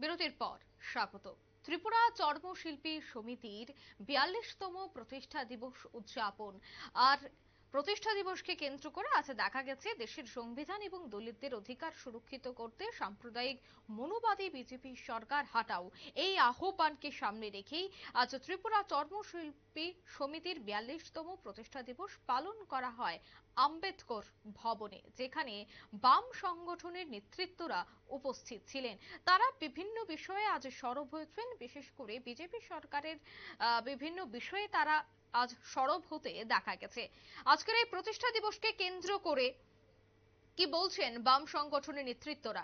বিরতির পর স্বাগত। ত্রিপুরা চর্মশিল্পী সমিতির বিয়াল্লিশতম প্রতিষ্ঠা দিবস উদযাপন। আর প্রতিষ্ঠা দিবসকে কেন্দ্র করে আজ দেখা গেছে দেশের সংবিধান এবং দলিতদের অধিকার সুরক্ষিত করতে সাম্প্রদায়িক মনোবাদী বিজেপি সরকার হাটাও। এই আহ্বানকে সামনে রেখেই আজ ত্রিপুরা চর্মশিল্পী সমিতির বিয়াল্লিশতম প্রতিষ্ঠা দিবস পালন করা হয় আম্বেদকর ভবনে, যেখানে বাম সংগঠনের নেতৃত্বরা উপস্থিত ছিলেন। তারা বিভিন্ন বিষয়ে আজ সরব হয়েছেন। বিশেষ করে বিজেপি সরকারের বিভিন্ন বিষয়ে তারা আজ সরব হতে দেখা গেছে। আজকের এই প্রতিষ্ঠা দিবসকে কেন্দ্র করে কি বলছেন বাম সংগঠনের নেতৃত্বরা?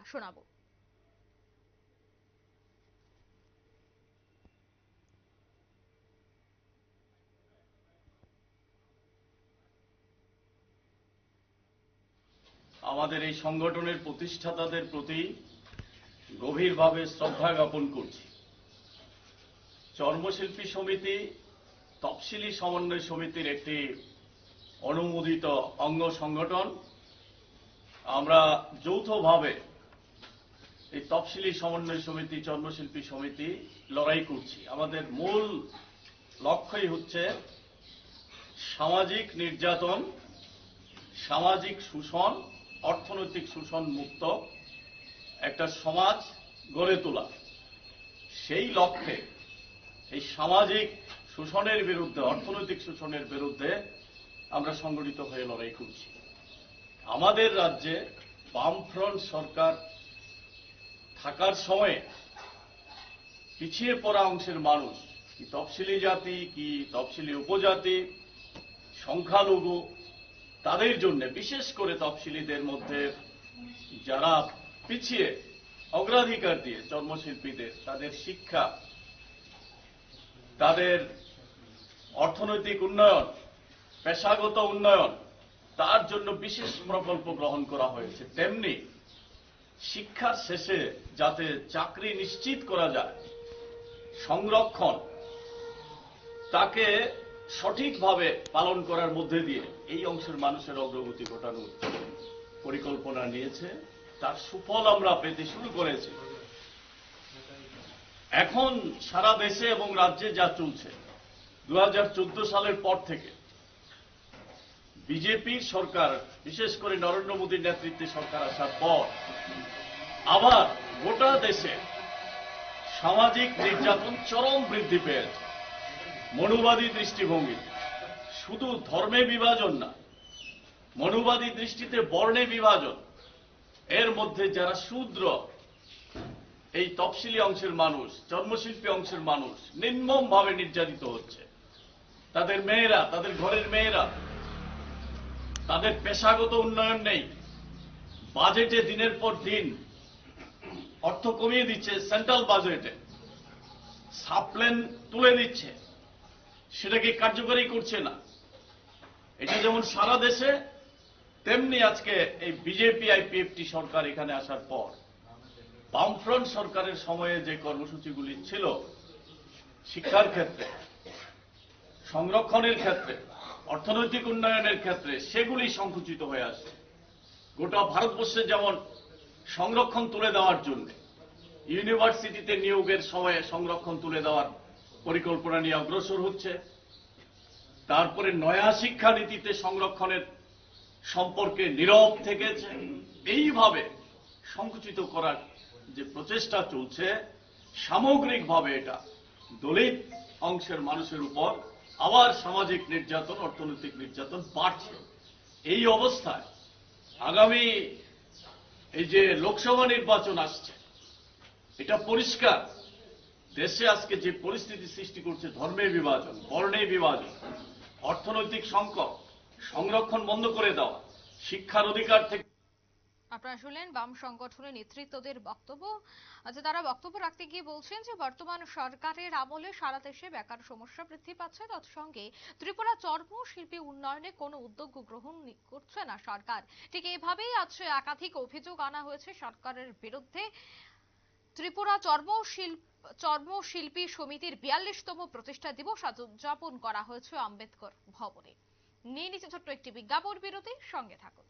আমাদের এই সংগঠনের প্রতিষ্ঠাতাদের প্রতি গভীরভাবে শ্রদ্ধা জ্ঞাপন করছি। চর্মশিল্পী সমিতি তফসিলি সমন্বয় সমিতির একটি অনুমোদিত অঙ্গ সংগঠন। আমরা যৌথভাবে এই তফসিলি সমন্বয় সমিতি, চর্মশিল্পী সমিতি লড়াই করছি। আমাদের মূল লক্ষ্যই হচ্ছে সামাজিক নির্যাতন, সামাজিক শোষণ, অর্থনৈতিক শোষণ মুক্ত একটা সমাজ গড়ে তোলা। সেই লক্ষ্যে এই সামাজিক শোষণের বিরুদ্ধে, অর্থনৈতিক শোষণের বিরুদ্ধে আমরা সংগঠিত হয়ে লড়াই করছি। আমাদের রাজ্যে বামফ্রন্ট সরকার থাকার সময়ে পিছিয়ে পড়া অংশের মানুষ, কি তফসিলি জাতি, কি তফসিলি উপজাতি, সংখ্যালঘু, তাদের জন্য, বিশেষ করে তফসিলিদের মধ্যে যারা পিছিয়ে, অগ্রাধিকার দিয়ে জন্মশিল্পীদের, তাদের শিক্ষা, তাদের অর্থনৈতিক উন্নয়ন, পেশাগত উন্নয়ন, তার জন্য বিশেষ প্রকল্প গ্রহণ করা হয়েছে। তেমনি শিক্ষার শেষে যাতে চাকরি নিশ্চিত করা যায়, সংরক্ষণ, তাকে সঠিকভাবে পালন করার মধ্যে দিয়ে এই অংশের মানুষের অগ্রগতি ঘটানোর পরিকল্পনা নিয়েছে। তার সুফল আমরা পেতে শুরু করেছি। এখন সারা দেশে এবং রাজ্যে যা চলছে দু সালের পর থেকে বিজেপির সরকার, বিশেষ করে নরেন্দ্র মোদীর নেতৃত্বে সরকার আসার পর আবার গোটা দেশে সামাজিক নির্যাতন চরম বৃদ্ধি পেয়েছে। মনুবাদী দৃষ্টিভঙ্গি। শুধু ধর্মে বিভাজন না, মনুবাদী দৃষ্টিতে বর্ণে বিভাজন। এর মধ্যে যারা শূদ্র, এই তফসিলি অংশের মানুষ, জন্মশিল্পী অংশের মানুষ নির্মম ভাবে নির্যাতিত হচ্ছে। তাদের মেয়েরা, তাদের ঘরের মেয়েরা, তাদের পেশাগত উন্নয়ন নেই। বাজেটে দিনের পর দিন অর্থ কমিয়ে দিচ্ছে সেন্ট্রাল বাজেটে। সাপ্লেন তুলে দিচ্ছে সেটাকে কার্যকরী করছে না? এটা যেমন সারা দেশে, তেমনি আজকে এই বিজেপি, আইপিএফটি সরকার এখানে আসার পর, বামফ্রন্ট সরকারের সময়ে যে কর্মসূচিগুলি ছিল শিক্ষার ক্ষেত্রে সংরক্ষণের ক্ষেত্রে, অর্থনৈতিক উন্নয়নের ক্ষেত্রে সেগুলি সংকুচিত হয়ে আসছে। গোটা ভারতবর্ষে যেমন সংরক্ষণ তুলে দেওয়ার জন্য, ইউনিভার্সিটিতে নিয়োগের সময়ে সংরক্ষণ তুলে দেওয়ার পরিকল্পনা নিয়ে অগ্রসর হচ্ছে, তারপরে নয়া শিক্ষানীতিতে সংরক্ষণের সম্পর্কে নীরব থেকেছে, এইভাবে সংকুচিত করার যে প্রচেষ্টা চলছে, সামগ্রিকভাবে এটা দলিত অংশের মানুষের উপর আবার সামাজিক নির্যাতন, অর্থনৈতিক নির্যাতন বাড়ছে। এই অবস্থায় আগামী এই যে লোকসভা নির্বাচন আসছে, এটা পরিষ্কার। দেশে আজকে যে পরিস্থিতি সৃষ্টি করছে ধর্মের বিভাজন বর্ণের বিভাজন, অর্থনৈতিক সংকট, সংরক্ষণ বন্ধ করে দেওয়া, শিক্ষার অধিকার থেকে আপনারা শুনলেন বাম সংগঠনের নেতৃত্বদের বক্তব্য। আচ্ছা তারা বক্তব্য রাখতে গিয়ে বলছেন যে, বর্তমান সরকারের আমলে সারা দেশে বেকার সমস্যা বৃদ্ধি পাচ্ছে। তৎসঙ্গে ত্রিপুরা চর্ম শিল্পী উন্নয়নে কোনো উদ্যোগ গ্রহণ করছে না সরকার। ঠিক এইভাবেই আজ একাধিক অভিযোগ আনা হয়েছে সরকারের বিরুদ্ধে। ত্রিপুরা চর্ম চর্মশিল্প চর্মশিল্পী সমিতির বিয়াল্লিশতম প্রতিষ্ঠা দিবস আজ উদযাপন করা হয়েছে আম্বেদকর ভবনে। নিয়ে নিচ্ছে ছোট্ট একটি বিজ্ঞাপন বিরতি, সঙ্গে থাকুন।